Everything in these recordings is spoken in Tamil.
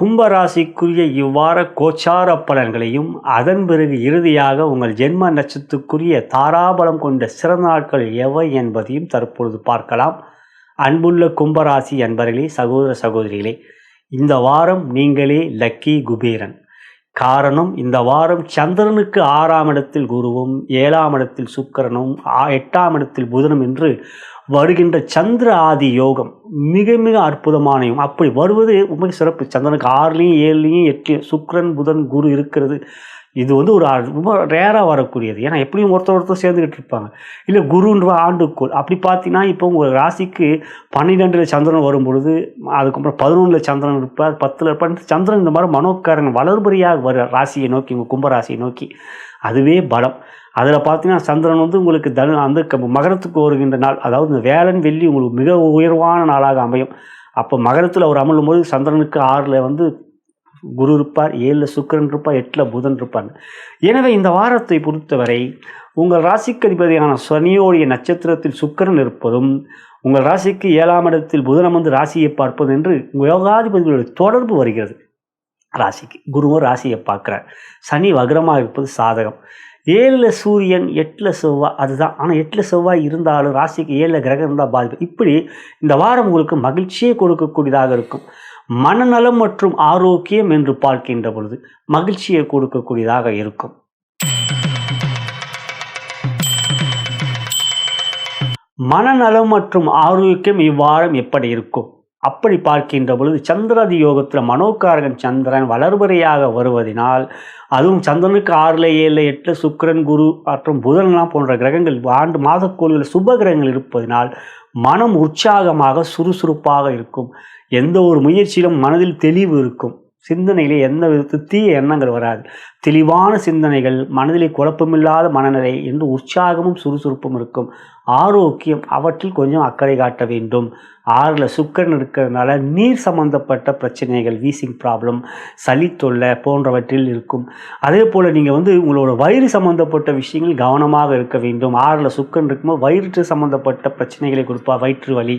கும்பராசிக்குரிய இவ்வார கோச்சார பலன்களையும் அதன் பிறகு இறுதியாக உங்கள் ஜென்ம நட்சத்துக்குரிய தாராபலம் கொண்ட சிறந்த நாட்கள் எவை என்பதையும் தற்பொழுது பார்க்கலாம். அன்புள்ள கும்பராசி அன்பர்களே சகோதர சகோதரிகளே இந்த வாரம் நீங்களே லக்கி குபேரன். காரணம் இந்த வாரம் சந்திரனுக்கு ஆறாம் இடத்தில் குருவும் ஏழாம் இடத்தில் சுக்கரனும் எட்டாம் இடத்தில் புதனும் என்று வருகின்ற சந்திர ஆதி யோகம் மிக மிக அற்புதமானையும் அப்படி வருவது உண்மை சிறப்பு. சந்திரனுக்கு ஆறுலேயும் ஏழுலேயும் எட்டுலையும் சுக்கிரன் புதன் குரு இருக்கிறது. இது வந்து ஒரு ரொம்ப ரேராக வரக்கூடியது. ஏன்னா எப்படியும் ஒருத்தர் ஒருத்தர் சேர்ந்துக்கிட்டு இருப்பாங்க. இல்லை குருன்ற ஆண்டுக்கோள். அப்படி பார்த்தீங்கன்னா இப்போ உங்கள் ராசிக்கு பன்னிரெண்டில் சந்திரன் வரும் பொழுது அதுக்கப்புறம் பதினொன்றில் சந்திரன் இருப்பார் பத்தில் இருப்பார். சந்திரன் இந்த மாதிரி மனோக்காரன் வளர்பறியாக வர ராசியை நோக்கி உங்கள் கும்பராசியை நோக்கி அதுவே பலம். அதில் பார்த்தீங்கன்னா சந்திரன் வந்து உங்களுக்கு தனு அந்த மகரத்துக்கு வருகின்ற நாள் அதாவது இந்த வேலன் வெள்ளி உங்களுக்கு மிக உயர்வான நாளாக அமையும். அப்போ மகரத்தில் அவர் அமலும் போது சந்திரனுக்கு ஆறில் வந்து குரு இருப்பார் ஏழில் சுக்கிரன் இருப்பார் எட்டில் புதன் இருப்பார். எனவே இந்த வாரத்தை பொறுத்தவரை உங்கள் ராசிக்கு அதிபதியான சனியோடைய நட்சத்திரத்தில் சுக்கிரன் இருப்பதும் உங்கள் ராசிக்கு ஏழாம் இடத்தில் புதனம் வந்து ராசியை பார்ப்பது என்று உங்கள் யோகாதிபதிகளுடைய தொடர்பு வருகிறது. ராசிக்கு குருவும் ராசியை பார்க்குறார். சனி வக்ரமாக இருப்பது சாதகம். ஏழில் சூரியன் எட்டில் செவ்வாய் அதுதான். ஆனால் எட்டில் செவ்வாய் இருந்தாலும் ராசிக்கு ஏழில் கிரகம் இருந்தால் பாதிப்பு. இப்படி இந்த வாரம் உங்களுக்கு மகிழ்ச்சியை கொடுக்கக்கூடியதாக இருக்கும். மனநலம் மற்றும் ஆரோக்கியம் என்று பார்க்கின்ற பொழுது மகிழ்ச்சியை கொடுக்கக்கூடியதாக இருக்கும். மனநலம் மற்றும் ஆரோக்கியம் இவ்வாரம் எப்படி இருக்கும்? அப்படி பார்க்கின்ற பொழுது சந்திராதி யோகத்தில் மனோகாரகன் சந்திரன் வளர்பறையாக வருவதினால் அதுவும் சந்திரனுக்கு ஆறில் ஏழில் எட்டில் சுக்கரன் குரு மற்றும் புதன்லாம் போன்ற கிரகங்கள் ஆண்டு மாதக்கோள்கள் சுப கிரகங்கள் இருப்பதினால் மனம் உற்சாகமாக சுறுசுறுப்பாக இருக்கும். எந்த ஒரு முயற்சியிலும் மனதில் தெளிவு இருக்கும். சிந்தனையிலே எந்த விதத்து தீய எண்ணங்கள் வராது. தெளிவான சிந்தனைகள் மனதிலே குழப்பமில்லாத மனநிலை என்று உற்சாகமும் சுறுசுறுப்பும் இருக்கும். ஆரோக்கியம் அவற்றில் கொஞ்சம் அக்கறை காட்ட வேண்டும். ஆறில் சுக்கரன் இருக்கிறதுனால நீர் சம்மந்தப்பட்ட பிரச்சனைகள் வீசிங் ப்ராப்ளம் சளி தொல்லை போன்றவற்றில் இருக்கும். அதே போல் நீங்கள் வந்து உங்களோட வயிறு சம்மந்தப்பட்ட விஷயங்கள் கவனமாக இருக்க வேண்டும். ஆறில் சுக்கரன் இருக்கும்போது வயிற்று சம்மந்தப்பட்ட பிரச்சனைகளை கொடுப்பா வயிற்று வலி.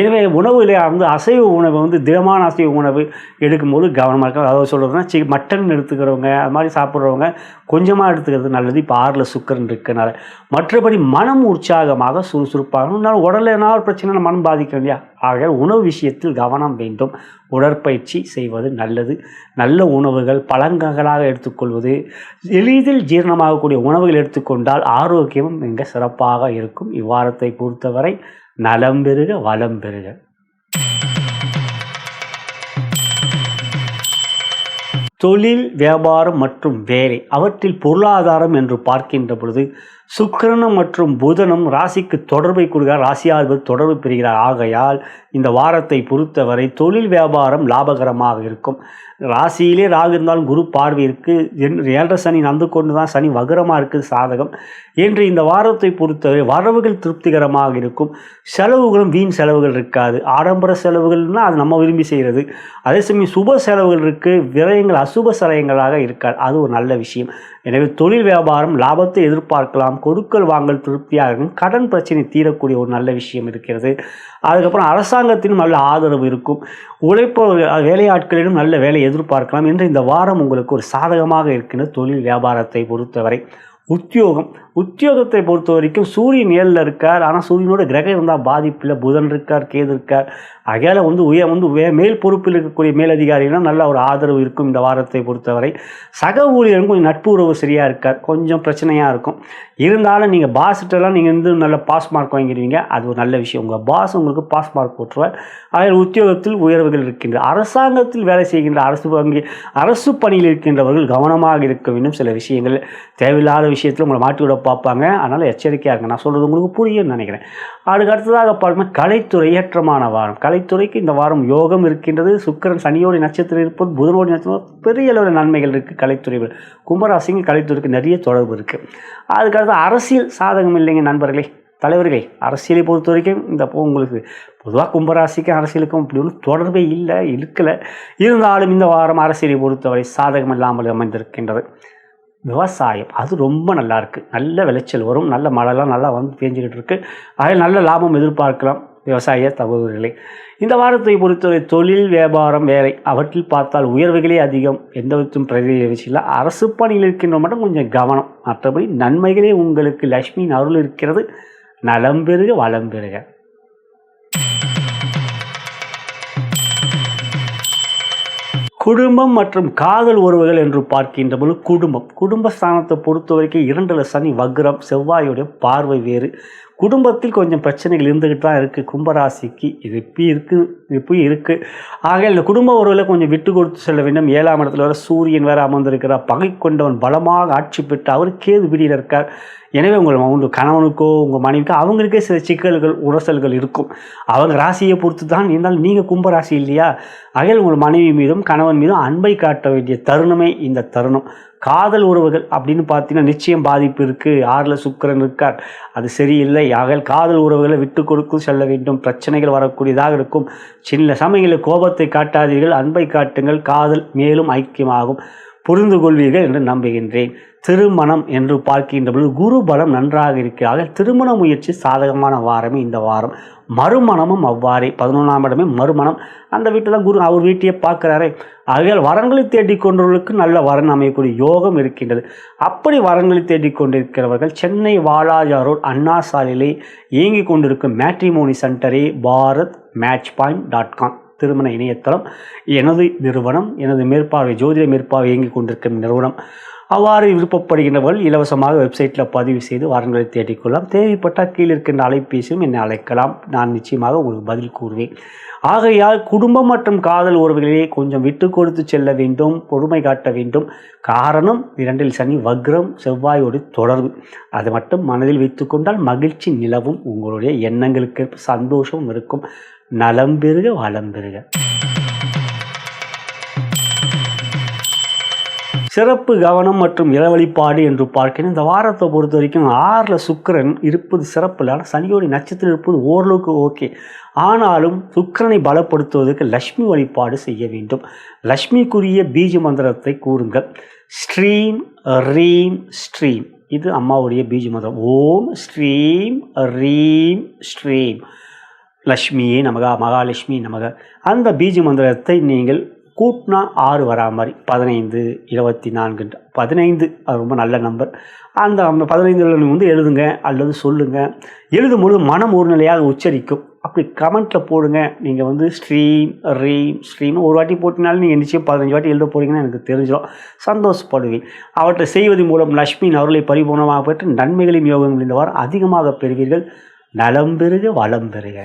எனவே உணவில் வந்து அசைவ உணவு வந்து திடமான அசைவ உணவு எடுக்கும்போது கவனமாக இருக்கும் அதாவது சொல்கிறதுனா சி மட்டன் எடுத்துக்கிறவங்க அது மாதிரி சாப்பிட்றவங்க கொஞ்சமாக எடுத்துக்கிறது நல்லது. இப்போ ஆறில் சுக்கரன் இருக்கனால மற்றபடி மனம் உற்சாகமாக சுறுசுறுப்பாக இருந்தாலும் உடலில் என்ன ஒரு பிரச்சனை மனம் பாதிக்கும் இல்லையா? ஆக உணவு விஷயத்தில் கவனம் வேண்டும். உடற்பயிற்சி செய்வது நல்லது. நல்ல உணவுகள் பழங்களாக எடுத்துக்கொள்வது எளிதில் ஜீரணமாகக்கூடிய உணவுகள் எடுத்துக்கொண்டால் ஆரோக்கியமும் மிக சிறப்பாக இருக்கும். இவ்வாரத்தை பொறுத்தவரை நலம் பெறுக வளம் பெறுக. தொழில் வியாபாரம் மற்றும் வேலை அவற்றில் பொருளாதாரம் என்று பார்க்கின்ற பொழுது சுக்கிரனும் மற்றும் புதனும் ராசிக்கு தொடர்பை கொடுக்கிறார் ராசியாதிபதி தொடர்பு பெறுகிறார். ஆகையால் இந்த வாரத்தை பொறுத்தவரை தொழில் வியாபாரம் லாபகரமாக இருக்கும். ராசியிலே ராகு இருந்தாலும் குரு பார்வை இருக்குது ஏழரை சனி நந்து கொண்டு தான் சனி வகரமாக இருக்குது சாதகம். என்று இந்த வாரத்தை பொறுத்தவரை வரவுகள் திருப்திகரமாக இருக்கும். செலவுகளும் வீண் செலவுகள் இருக்காது. ஆடம்பர செலவுகள்னால் அது நம்ம விரும்பி செய்கிறது அதே சமயம் சுப செலவுகள் இருக்குது விரயங்கள் அசுப செலயங்களாக இருக்காது. அது ஒரு நல்ல விஷயம். எனவே தொழில் வியாபாரம் லாபத்தை எதிர்பார்க்கலாம். கொடுக்கல் வாங்கல் திருப்தியாக இருக்கும். கடன் பிரச்சனை தீரக்கூடிய ஒரு நல்ல விஷயம் இருக்கிறது. அதுக்கப்புறம் அரசாங்கத்திலும் நல்ல ஆதரவு இருக்கும். உழைப்பவர்கள் வேலையாட்களிடம் நல்ல வேலை எதிர்பார்க்கலாம் என்று இந்த வாரம் உங்களுக்கு ஒரு சாதகமாக இருக்கின்ற தொழில் வியாபாரத்தை பொறுத்தவரை உத்தியோகம் உத்தியோகத்தை பொறுத்த வரைக்கும் சூரியன் ஏழில் இருக்கார். ஆனால் சூரியனோட கிரகம் இருந்தால் பாதிப்பில் புதன் இருக்கார் கேது இருக்கார். அகையால் வந்து உயர் வந்து வே மேல் பொறுப்பில் இருக்கக்கூடிய மேலதிகாரிகளும் நல்ல ஒரு ஆதரவு இருக்கும் இந்த வாரத்தை பொறுத்தவரை. சக ஊழியரும் கொஞ்சம் நட்பு உறவு சரியாக இருக்கார். கொஞ்சம் பிரச்சனையாக இருக்கும். இருந்தாலும் நீங்கள் பாஸ்கிட்டலாம் நீங்கள் வந்து நல்ல பாஸ் மார்க் வாங்கிடுவீங்க. அது ஒரு நல்ல விஷயம். உங்கள் பாஸ் உங்களுக்கு பாஸ் மார்க் போட்டுருவார். அதில் உத்தியோகத்தில் உயர்வுகள் இருக்கின்ற அரசாங்கத்தில் வேலை செய்கின்ற அரசு வங்கி அரசு பணியில் இருக்கின்றவர்கள் கவனமாக இருக்க வேண்டும். சில விஷயங்கள் தேவையில்லாத விஷயத்தில் உங்களை மாட்டி விட பார்ப்பாங்க. அதனால் எச்சரிக்கையாக இருங்க. நான் சொல்கிறது உங்களுக்கு புரியும்னு நினைக்கிறேன். அதுக்கு அடுத்ததாக பார்க்கணும் கலைத்துறை ஏற்றமான வாரம். கலைத்துறைக்கு இந்த வாரம் யோகம் இருக்கின்றது. சுக்கிரன் சனியோடு நட்சத்திரம் இருப்பது புதனோட நட்சத்திரம் பெரிய அளவில் நன்மைகள் இருக்குது கலைத்துறைகள் கும்பராசிங்க கலைத்துறைக்கு நிறைய தொடர்பு இருக்குது அதுக்கடுத்து அரசியல் சாதகம் இல்லைங்க நண்பர்களே. தலைவர்களே அரசியலை பொறுத்த வரைக்கும் இந்த உங்களுக்கு பொதுவாக கும்பராசிக்கும் அரசியலுக்கும் இப்படி ஒன்றும் தொடர்பே இல்லை இருக்கலை இருந்தாலும் இந்த வாரம் அரசியலை பொறுத்தவரை சாதகம் இல்லாமல் அமைந்திருக்கின்றது. விவசாயம் அது ரொம்ப நல்லா இருக்குது நல்ல விளைச்சல் வரும் நல்ல மழைலாம் நல்லா வந்து பேஞ்சிக்கிட்டு இருக்குது அதில் நல்ல லாபம் எதிர்பார்க்கலாம் விவசாய சகோதரர்களே இந்த வாரத்தை பொறுத்தவரை தொழில் வியாபாரம் வேலை அவற்றில் பார்த்தால் உயர்வுகளே அதிகம். எந்த விதத்தும் பிரதிநிதியில் அரசு பணியில் இருக்கின்ற மட்டும் கொஞ்சம் கவனம். மற்றபடி நன்மைகளே உங்களுக்கு லக்ஷ்மியின் அருள் இருக்கிறது. நலம் பெருக வளம் பெறுக. குடும்பம் மற்றும் காதல் உறவுகள் என்று பார்க்கின்ற பொழுது குடும்பம். குடும்ப ஸ்தானத்தை பொறுத்த வரைக்கும் இரண்டில் சனி வக்ரம் செவ்வாயுடைய பார்வை வேறு. குடும்பத்தில் கொஞ்சம் பிரச்சனைகள் இருந்துக்கிட்டு தான் இருக்குது கும்பராசிக்கு இது இப்படி இருக்குது இது இப்படி இருக்குது ஆக இந்த குடும்ப உறவுகளை கொஞ்சம் விட்டு கொடுத்து செல்ல வேண்டும். ஏழாம் இடத்துல வர சூரியன் வேறு அமர்ந்திருக்கிறார். பகை கொண்டவன் பலமாக ஆட்சி பெற்று அவர் கேது பிடியில் இருக்கார். எனவே உங்கள் உங்கள் கணவனுக்கோ உங்கள் மனைவிக்கோ அவங்களுக்கே சில சிக்கல்கள் உரசல்கள் இருக்கும். அவங்க ராசியை பொறுத்து தான் இருந்தாலும் நீங்கள் கும்பராசி இல்லையா? அகையில் உங்கள் மனைவி மீதும் கணவன் மீதும் அன்பை காட்ட வேண்டிய தருணமே இந்த தருணம். காதல் உறவுகள் அப்படின்னு பார்த்தீங்கன்னா நிச்சயம் பாதிப்பு இருக்குது ஆறில் சுக்கரன் இருக்கார். அது சரியில்லை. ஆகல் காதல் உறவுகளை விட்டு கொடுத்து செல்ல வேண்டும். பிரச்சனைகள் வரக்கூடியதாக இருக்கும். சின்ன சமயங்களில் கோபத்தை காட்டாதீர்கள். அன்பை காட்டுங்கள். காதல் மேலும் ஐக்கியமாகும். புரிந்து கொள்வீர்கள் என்று நம்புகின்றேன். திருமணம் என்று பார்க்கின்ற பொழுது குரு பலம் நன்றாக இருக்கிறார்கள் திருமண முயற்சி சாதகமான வாரமே இந்த வாரம். மறுமணமும் அவ்வாறே. பதினொன்றாம் இடமே மறுமணம். அந்த வீட்டில் தான் குரு அவர் வீட்டையே பார்க்குறாரே. ஆகையால் வரங்களை தேடிக்கொண்டவர்களுக்கு நல்ல வரன் அமையக்கூடிய யோகம் இருக்கின்றது. அப்படி வரங்களை தேடிக்கொண்டிருக்கிறவர்கள் சென்னை வாலாஜா ரோட் அண்ணா சாலையிலே இயங்கி கொண்டிருக்கும் matrimony சென்டரே Bharat match point dot com. திருமண இணையதளம். எனது நிறுவனம் எனது மேற்பார்வை ஜோதிட மேற்பார்வை இயங்கிக் கொண்டிருக்கும் நிறுவனம். அவ்வாறு விருப்பப்படுகின்றவர்கள் இலவசமாக வெப்சைட்டில் பதிவு செய்து வாரங்களை தேடிக்கொள்ளலாம் தேவைப்பட்டால் கீழே இருக்கின்ற அலைபேசியும் என்னை அழைக்கலாம். நான் நிச்சயமாக உங்களுக்கு பதில் கூறுவேன். ஆகையால் குடும்பம் மற்றும் காதல் உறவுகளிலே கொஞ்சம் விட்டு கொடுத்து செல்ல வேண்டும் பொறுமை காட்ட வேண்டும். காரணம் இரண்டில் சனி வக்ரம் செவ்வாயோடு தொடர்பு. அது மட்டும் மனதில் வைத்துக்கொண்டால் மகிழ்ச்சி நிலவும். உங்களுடைய எண்ணங்களுக்கு சந்தோஷம் இருக்கும். நலம் பெருக வளம் பெருக சிறப்பு கவனம் மற்றும் இளவழிப்பாடு என்று பார்க்கணும் இந்த வாரத்தை பொறுத்த வரைக்கும் ஆறில் சுக்கரன் இருப்பது சிறப்பு இல்லை. ஆனால் சனியோடைய நட்சத்திரம் இருப்பது ஓரளவுக்கு ஓகே ஆனாலும் சுக்கிரனை பலப்படுத்துவதற்கு லக்ஷ்மி வழிபாடு செய்ய வேண்டும். லக்ஷ்மிக்குரிய பீஜ மந்திரத்தை கூறுங்கள். ஸ்ட்ரீம் ரீம் ஸ்ட்ரீம் இது அம்மாவுடைய பீஜ மந்திரம். ஓம் ஸ்ட்ரீம் ரீம் ஸ்ட்ரீம் லக்ஷ்மியே நமகா மகாலட்சுமி நமக. அந்த பீஜ மந்திரத்தை நீங்கள் கூட்டினா ஆறு வரா மாதிரி. பதினைந்து இருபத்தி நான்கு பதினைந்து அது ரொம்ப நல்ல நம்பர் அந்த அந்த பதினைந்துல நீங்கள் வந்து எழுதுங்க அல்லது சொல்லுங்கள் எழுதும் பொழுது மனம் ஒரு நிலையாக உச்சரிக்கும். அப்படி கமெண்ட்டில் போடுங்க. நீங்கள் வந்து ஸ்ட்ரீம் ரீம் ஸ்ட்ரீம் ஒரு வாட்டி போட்டினாலும் நீங்கள் நிச்சயம் பதினஞ்சு வாட்டி எழுத போகிறீங்கன்னு எனக்கு தெரிஞ்சிடும். சந்தோஷப்படுவீங்க. அவற்றை செய்வதன் மூலம் லக்ஷ்மியின் அவர்களை பரிபூர்ணமாக பெற்று நன்மைகளையும் யோகங்கள் இந்த வாரம் அதிகமாக பெறுவீர்கள். நலம் பெறுக வளம் பெறுக.